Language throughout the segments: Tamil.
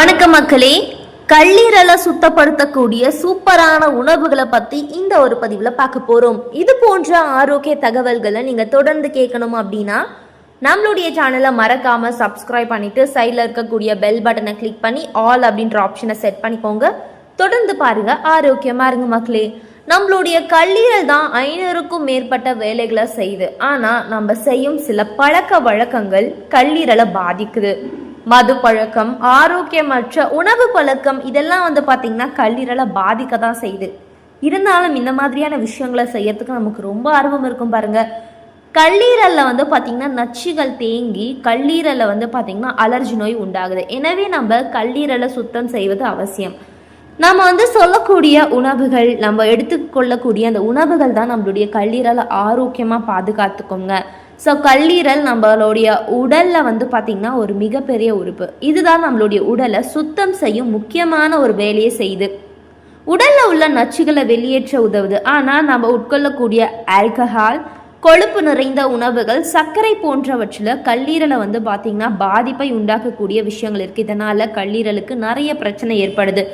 வணக்கம் மக்களே. கல்லீரலை சுத்தப்படுத்தக்கூடிய சூப்பரான உணவுகளை பத்தி இந்த ஒரு பதிவில் பார்க்க போறோம். இது போன்ற ஆரோக்கிய தகவல்களை நீங்க தொடர்ந்து கேட்கணும் அப்படின்னா நம்மளுடைய சேனலை மறக்காம சப்ஸ்கிரைப் பண்ணிட்டு சைடில் இருக்கக்கூடிய பெல் பட்டனை கிளிக் பண்ணி ஆல் அப்படின்ற ஆப்ஷனை செட் பண்ணிக்கோங்க. தொடர்ந்து பாருங்க ஆரோக்கியமா இருங்க மக்களே. நம்மளுடைய கல்லீரல் தான் ஐநூறுக்கும் மேற்பட்ட வேலைகளை செய்யுது. ஆனா நம்ம செய்யும் சில பழக்க வழக்கங்கள் கல்லீரலை பாதிக்குது. மது பழக்கம் ஆரோக்கியமற்ற உணவு பழக்கம் இதெல்லாம் வந்து பார்த்திங்கன்னா கல்லீரலை பாதிக்க தான் செய்யுது. இருந்தாலும் இந்த மாதிரியான விஷயங்களை செய்யறதுக்கு நமக்கு ரொம்ப ஆர்வம் இருக்கும் பாருங்க. கல்லீரலில் வந்து பார்த்திங்கன்னா நச்சுகள் தேங்கி கல்லீரலில் வந்து பார்த்திங்கன்னா அலர்ஜி நோய் உண்டாகுது. எனவே நம்ம கல்லீரலை சுத்தம் செய்வது அவசியம். நம்ம வந்து சொல்லக்கூடிய உணவுகள் நம்ம எடுத்துக்கொள்ளக்கூடிய அந்த உணவுகள் தான் நம்மளுடைய கல்லீரலை ஆரோக்கியமாக பாதுகாத்துக்கோங்க. ஸோ கல்லீரல் நம்மளுடைய உடலில் வந்து பார்த்திங்கன்னா ஒரு மிகப்பெரிய உறுப்பு. இதுதான் நம்மளுடைய உடலை சுத்தம் செய்யும் முக்கியமான ஒரு வேலையை செய்யுது. உடலில் உள்ள நச்சுகளை வெளியேற்ற உதவுது. ஆனால் நம்ம உட்கொள்ளக்கூடிய ஆல்கஹால் கொழுப்பு நிறைந்த உணவுகள் சர்க்கரை போன்றவற்றில் கல்லீரலை வந்து பார்த்திங்கன்னா பாதிப்பை உண்டாக்கக்கூடிய விஷயங்கள் இருக்குது இதனால் கல்லீரலுக்கு நிறைய பிரச்சனை ஏற்படுது.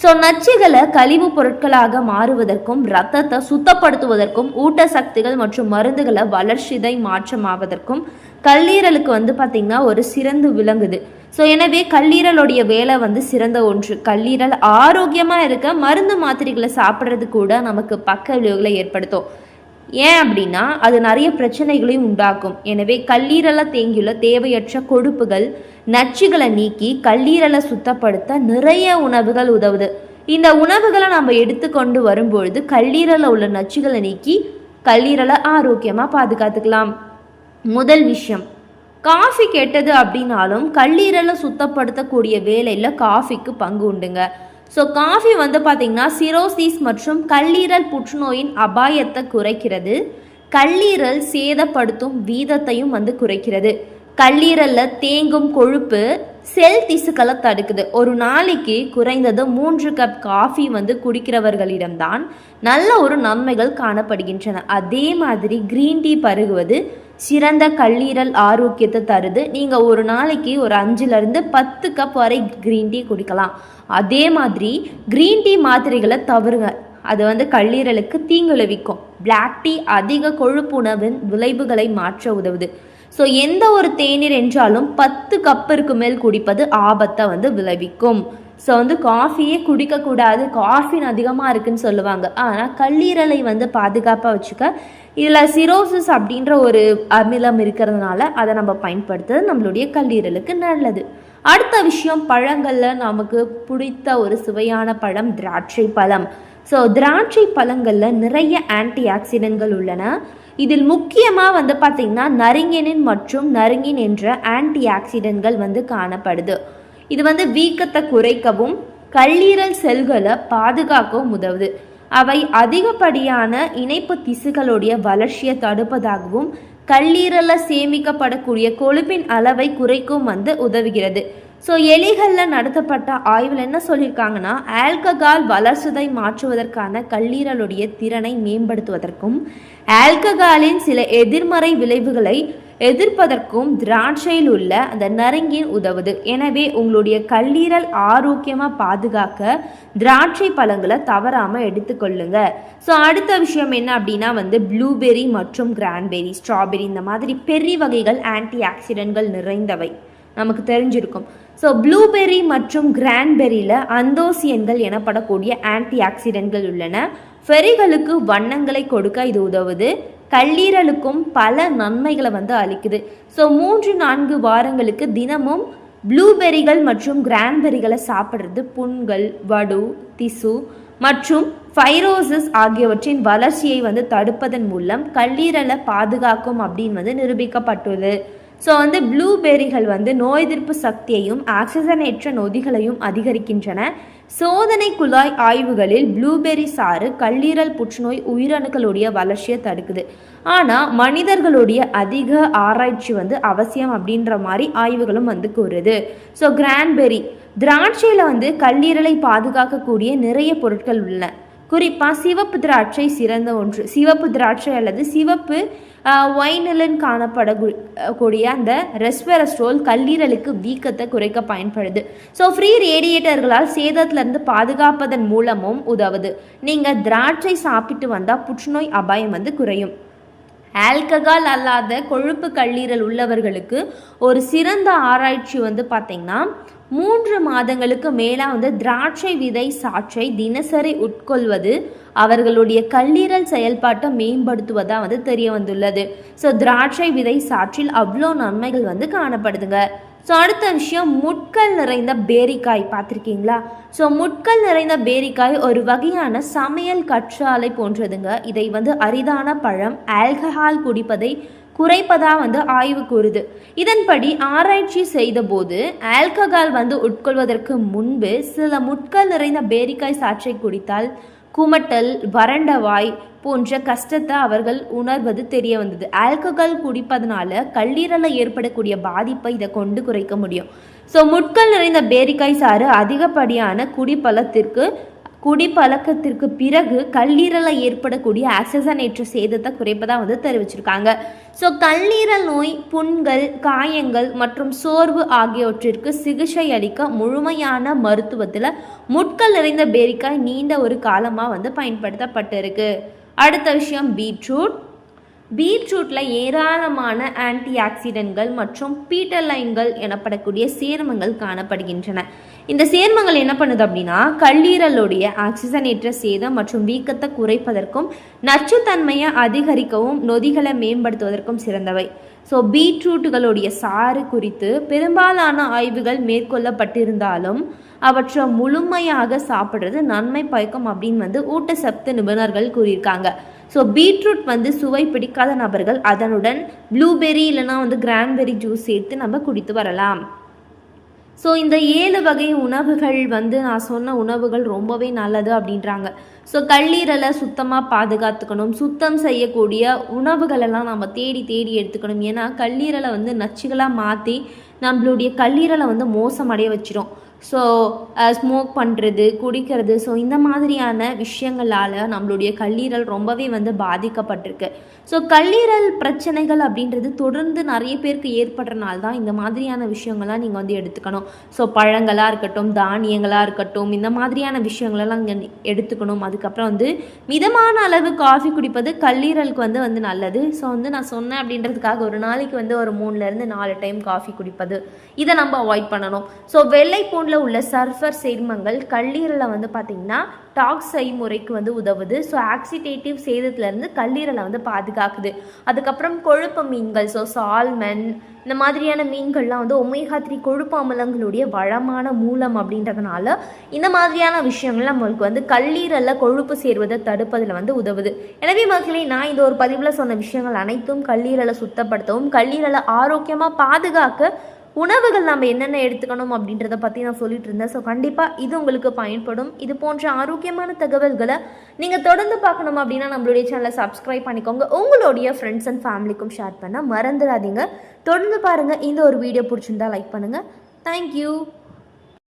ஸோ நச்சுகளை கழிவு பொருட்களாக மாறுவதற்கும் ரத்தத்தை சுத்தப்படுத்துவதற்கும் ஊட்டசக்திகள் மற்றும் மருந்துகளை வளர்ச்சிதை மாற்றமாவதற்கும் கல்லீரலுக்கு வந்து பார்த்திங்கன்னா ஒரு சிறந்து விளங்குது. ஸோ எனவே கல்லீரலுடைய வேலை வந்து சிறந்த ஒன்று. கல்லீரல் ஆரோக்கியமாக இருக்க மருந்து மாத்திரைகளை சாப்பிட்றது கூட நமக்கு பக்க விளைவுகளை ஏற்படுத்தும். ஏன் அப்படின்னா அது நிறைய பிரச்சனைகளையும் உண்டாக்கும். எனவே கல்லீரலை தேங்கியுள்ள தேவையற்ற கொழுப்புகள் நச்சுகளை நீக்கி கல்லீரலை சுத்தப்படுத்த நிறைய உணவுகள் உதவுது. இந்த உணவுகளை நம்ம எடுத்துக்கொண்டு வரும்பொழுது கல்லீரலில் உள்ள நச்சுகளை நீக்கி கல்லீரலை ஆரோக்கியமாக பாதுகாத்துக்கலாம். முதல் விஷயம் காஃபி கெட்டது அப்படின்னாலும் கல்லீரலை சுத்தப்படுத்தக்கூடிய வேலையில் காஃபிக்கு பங்கு உண்டுங்க. ஸோ காஃபி வந்து பார்த்திங்கன்னா சிரோசிஸ் மற்றும் கல்லீரல் புற்றுநோயின் அபாயத்தை குறைக்கிறது. கல்லீரல் சேதப்படுத்தும் வீதத்தையும் வந்து குறைக்கிறது. கல்லீரலில் தேங்கும் கொழுப்பு செல் திசுக்களை தடுக்குது. ஒரு நாளைக்கு குறைந்தது மூன்று கப் காஃபி வந்து குடிக்கிறவர்களிடம்தான் நல்ல ஒரு நன்மைகள் காணப்படுகின்றன. அதே மாதிரி கிரீன் டீ பருகுவது சிறந்த கல்லீரல் ஆரோக்கியத்தை தருது. நீங்கள் ஒரு நாளைக்கு ஒரு அஞ்சுலேருந்து பத்து கப் வரை க்ரீன் டீ குடிக்கலாம். அதே மாதிரி க்ரீன் டீ மாத்திரைகளை தவறுங்க. அது வந்து கல்லீரலுக்கு தீங்கு விளைவிக்கும். பிளாக் டீ அதிக கொழுப்பு உணவின் விளைவுகளை மாற்ற உதவுது. ஸோ எந்த ஒரு தேநீர் என்றாலும் பத்து கப்பிற்கு மேல் குடிப்பது ஆபத்தை வந்து விளைவிக்கும். ஸோ வந்து காஃபியே குடிக்கக்கூடாது. காஃபின் அதிகமாக இருக்குன்னு சொல்லுவாங்க. ஆனால் கல்லீரலை வந்து பாதுகாப்பாக வச்சுக்க இதில் சிரோசிஸ் அப்படின்ற ஒரு அமிலம் இருக்கிறதுனால அதை நம்ம பயன்படுத்துறது நம்மளுடைய கல்லீரலுக்கு நல்லது. அடுத்த விஷயம் பழங்களில் நமக்கு பிடித்த ஒரு சுவையான பழம் திராட்சை பழம். ஸோ திராட்சை பழங்களில் நிறைய ஆன்டி ஆக்சிடென்ட்கள் உள்ளன. இதில் முக்கியமாக வந்து பார்த்திங்கன்னா நறுங்கினின் மற்றும் நறுங்கின் என்ற ஆன்டி ஆக்சிடென்ட்கள் வந்து காணப்படுது. இது வந்து வீக்கத்தை குறைக்கவும் கல்லீரல் செல்களை பாதுகாக்கவும் உதவுது. அவை அதிகப்படியான இணைப்பு திசுகளுடைய வளர்ச்சியை தடுப்பதாகவும் கல்லீரலில் சேமிக்கப்படக்கூடிய கொழுப்பின் அளவை குறைக்கும் வந்து உதவுகிறது. ஸோ எலிகளில் நடத்தப்பட்ட ஆய்வில் என்ன சொல்லியிருக்காங்கன்னா ஆல்கஹால் வளர்ச்சிதை மாற்றுவதற்கான கல்லீரலுடைய திறனை மேம்படுத்துவதற்கும் ஆல்கஹாலின் சில எதிர்மறை விளைவுகளை எதிர்ப்பதற்கும் திராட்சையில் உள்ள அந்த நரங்கின் உதவுது. எனவே உங்களுடைய கல்லீரல் ஆரோக்கியமாக பாதுகாக்க திராட்சை பழங்களை தவறாமல் எடுத்துக்கொள்ளுங்க ஸோ அடுத்த விஷயம் என்ன அப்படின்னா வந்து ப்ளூபெர்ரி மற்றும் கிரான்பெரி ஸ்ட்ராபெர்ரி இந்த மாதிரி பெரிய வகைகள் ஆன்டி ஆக்சிடென்ட்கள் நிறைந்தவை. நமக்கு தெரிஞ்சிருக்கும். ஸோ ப்ளூபெர்ரி மற்றும் கிரான்பெரியில் அந்தோசியன்கள் எனப்படக்கூடிய ஆன்டி ஆக்சிடென்ட்கள் உள்ளன. ஃபெரிகளுக்கு வண்ணங்களை கொடுக்க இது உதவுது. கல்லீரலுக்கும் பல நன்மைகளை வந்து அளிக்குது. ஸோ மூன்று நான்கு வாரங்களுக்கு தினமும் ப்ளூபெரிகள் மற்றும் கிரான்பெரிகளை சாப்பிட்றது புண்கள் வடு திசு மற்றும் ஃபைரோசிஸ் ஆகியவற்றின் வளர்ச்சியை வந்து தடுப்பதன் மூலம் கல்லீரலை பாதுகாக்கும் அப்படின்னு வந்து நிரூபிக்கப்பட்டுள்ளது. ஸோ வந்து ப்ளூபெரிகள் வந்து நோய் எதிர்ப்பு சக்தியையும் ஆக்சிஜனேற்ற நொதிகளையும் அதிகரிக்கின்றன. சோதனை குழாய் ஆய்வுகளில் ப்ளூபெர்ரி சாறு கல்லீரல் புற்றுநோய் உயிரணுக்களுடைய வளர்ச்சியை தடுக்குது. ஆனால் மனிதர்களுடைய அதிக ஆராய்ச்சி வந்து அவசியம் அப்படின்ற மாதிரி ஆய்வுகளும் வந்து கூறுது. ஸோ கிரான்பெர்ரி திராட்சையில் வந்து கல்லீரலை பாதுகாக்கக்கூடிய நிறைய பொருட்கள் உள்ளன. குறிப்பாக சிவப்பு திராட்சை சிறந்த ஒன்று. சிவப்பு திராட்சை அல்லது சிவப்பு ஒயினிலன் காணப்படக்கூடிய அந்த ரெஸ்வெரஸ்ட்ரோல் கல்லீரலுக்கு வீக்கத்தை குறைக்க பயன்படுது. ஸோ ஃப்ரீ ரேடியேட்டர்களால் சேதத்திலிருந்து பாதுகாப்பதன் மூலமும் உதவுது. நீங்கள் திராட்சை சாப்பிட்டு வந்தால் புற்றுநோய் அபாயம் வந்து குறையும். ஆல்கஹால் அல்லாத கொழுப்பு கல்லீரல் உள்ளவர்களுக்கு ஒரு சிறந்த ஆராய்ச்சி வந்து பார்த்திங்கன்னா மூன்று மாதங்களுக்கு மேலாக வந்து திராட்சை விதை சாற்றை தினசரி உட்கொள்வது அவர்களுடைய கல்லீரல் செயல்பாட்டை மேம்படுத்துவதாக வந்து தெரிய வந்துள்ளது. ஸோ திராட்சை விதை சாற்றில் அவ்வளோ நன்மைகள் வந்து காணப்படுதுங்க. ஸோ அடுத்த விஷயம் முட்கள் நிறைந்த பேரிக்காய் பார்த்துருக்கீங்களா? ஸோ முட்கள் நிறைந்த பேரிக்காய் ஒரு வகையான சமையல் கற்றாழை போன்றதுங்க. இதை வந்து அரிதான பழம் ஆல்கஹால் குடிப்பதை குறைப்பதாக வந்து ஆய்வு கூறுது. இதன்படி ஆராய்ச்சி செய்தபோது ஆல்கஹால் வந்து உட்கொள்வதற்கு முன்பு சில முட்கள் நிறைந்த பேரிக்காய் சாற்றை குடித்தால் குமட்டல் வறண்ட வாய் போன்ற கஷ்டத்தை அவர்கள் உணர்வது தெரிய வந்தது. ஆல்கஹால் குடிப்பதனால கல்லீரலில் ஏற்படக்கூடிய பாதிப்பை இதை கொண்டு குறைக்க முடியும். ஸோ முட்கள் நிறைந்த பேரிக்காய் சாறு அதிகப்படியான குடிப்பழத்திற்கு குடிப்பழக்கத்திற்கு பிறகு கல்லீரலில் ஏற்படக்கூடிய ஆக்சிஜனேற்ற சேதத்தை குறைப்பதாக வந்து தெரிவிச்சிருக்காங்க. ஸோ கல்லீரல் நோய் புண்கள் காயங்கள் மற்றும் சோர்வு ஆகியவற்றிற்கு சிகிச்சை அளிக்க முழுமையான மருத்துவத்தில் முட்கள் நிறைந்த பேரிக்காய் நீண்ட ஒரு காலமாக வந்து பயன்படுத்தப்பட்டிருக்கு. அடுத்த விஷயம் பீட்ரூட். பீட்ரூட்டில் ஏராளமான ஆன்டி ஆக்சிடென்ட்கள் மற்றும் பீட்டலைன்கள் எனப்படக்கூடிய சேர்மங்கள் காணப்படுகின்றன. இந்த சேர்மங்கள் என்ன பண்ணுது அப்படின்னா கல்லீரலுடைய ஆக்சிஜனேற்ற சேதம் மற்றும் வீக்கத்தை குறைப்பதற்கும் நச்சுத்தன்மையை அதிகரிக்கவும் நொதிகளை மேம்படுத்துவதற்கும் சிறந்தவை. ஸோ பீட்ரூட்டுகளுடைய சாறு குறித்து பெரும்பாலான ஆய்வுகள் மேற்கொள்ளப்பட்டிருந்தாலும் அவற்றை முழுமையாக சாப்பிட்றது நன்மை பயக்கும் அப்படின்னு வந்து ஊட்டச்சத்து நிபுணர்கள் கூறியிருக்காங்க. ஸோ பீட்ரூட் வந்து சுவை பிடிக்காத நபர்கள் அதனுடன் ப்ளூபெர்ரி இல்லைனா வந்து கிரான்பெர்ரி ஜூஸ் சேர்த்து நம்ம குடித்து வரலாம். ஸோ இந்த ஏழு வகை உணவுகள் வந்து நான் சொன்ன உணவுகள் ரொம்பவே நல்லது அப்படின்றாங்க. ஸோ கல்லீரலை சுத்தமாக பாதுகாத்துக்கணும். சுத்தம் செய்யக்கூடிய உணவுகளெல்லாம் நம்ம தேடி தேடி எடுத்துக்கணும். ஏன்னா கல்லீரலை வந்து நச்சுகளாக மாற்றி நம்மளுடைய கல்லீரலை வந்து மோசமடைய வச்சிரும். ஸோ ஸ்மோக் பண்ணுறது குடிக்கிறது ஸோ இந்த மாதிரியான விஷயங்களால் நம்மளுடைய கல்லீரல் ரொம்பவே வந்து பாதிக்கப்பட்டிருக்கு. ஸோ கல்லீரல் பிரச்சனைகள் அப்படின்றது தொடர்ந்து நிறைய பேருக்கு ஏற்படுறனால தான் இந்த மாதிரியான விஷயங்கள்லாம் நீங்கள் வந்து எடுத்துக்கணும். ஸோ பழங்களாக இருக்கட்டும் தானியங்களாக இருக்கட்டும் இந்த மாதிரியான விஷயங்களெல்லாம் இங்கே எடுத்துக்கணும். அதுக்கப்புறம் வந்து மிதமான அளவு காஃபி குடிப்பது கல்லீரலுக்கு வந்து வந்து நல்லது. ஸோ வந்து நான் சொன்னேன் அப்படின்றதுக்காக ஒரு நாளைக்கு வந்து ஒரு மூணுலேருந்து நாலு டைம் காஃபி குடிப்பது. இதை நம்ம அவாய்ட் பண்ணணும். ஸோ வெள்ளை பூண்டில் உள்ள சர்ஃபர் சேர்மங்கள் கல்லீரலை வந்து பார்த்திங்கன்னா டாக்ஸை முறைக்கு வந்து உதவுது. ஸோ ஆக்சிடேட்டிவ் சேதத்துலேருந்து கல்லீரலை வந்து பாதுகாக்குது. அதுக்கப்புறம் கொழுப்பு மீன்கள் ஸோ சால்மன் இந்த மாதிரியான மீன்கள்லாம் வந்து ஒமேகா த்ரீ கொழுப்பு அமிலங்களுடைய வளமான மூலம் அப்படின்றதுனால இந்த மாதிரியான விஷயங்கள் நம்மளுக்கு வந்து கல்லீரலில் கொழுப்பு சேர்வதை தடுப்பதில் வந்து உதவுது. எனவே மக்களே நான் இந்த ஒரு பதிவில் சொன்ன விஷயங்கள் அனைத்தும் கல்லீரலை சுத்தப்படுத்தவும் கல்லீரலை ஆரோக்கியமாக பாதுகாக்க உணவுகள் நம்ம என்னென்ன எடுத்துக்கணும் அப்படின்றத பற்றி நான் சொல்லிட்டு இருந்தேன். ஸோ கண்டிப்பாக இது உங்களுக்கு பயன்படும். இது போன்ற ஆரோக்கியமான தகவல்களை நீங்கள் தொடர்ந்து பார்க்கணும் அப்படின்னா நம்மளுடைய சேனலை சப்ஸ்கிரைப் பண்ணிக்கோங்க. உங்களுடைய ஃப்ரெண்ட்ஸ் அண்ட் ஃபேமிலிக்கும் ஷேர் பண்ண மறந்துடாதீங்க. தொடர்ந்து பாருங்கள் இந்த ஒரு வீடியோ பிடிச்சிருந்தா லைக் பண்ணுங்கள் தேங்க்யூ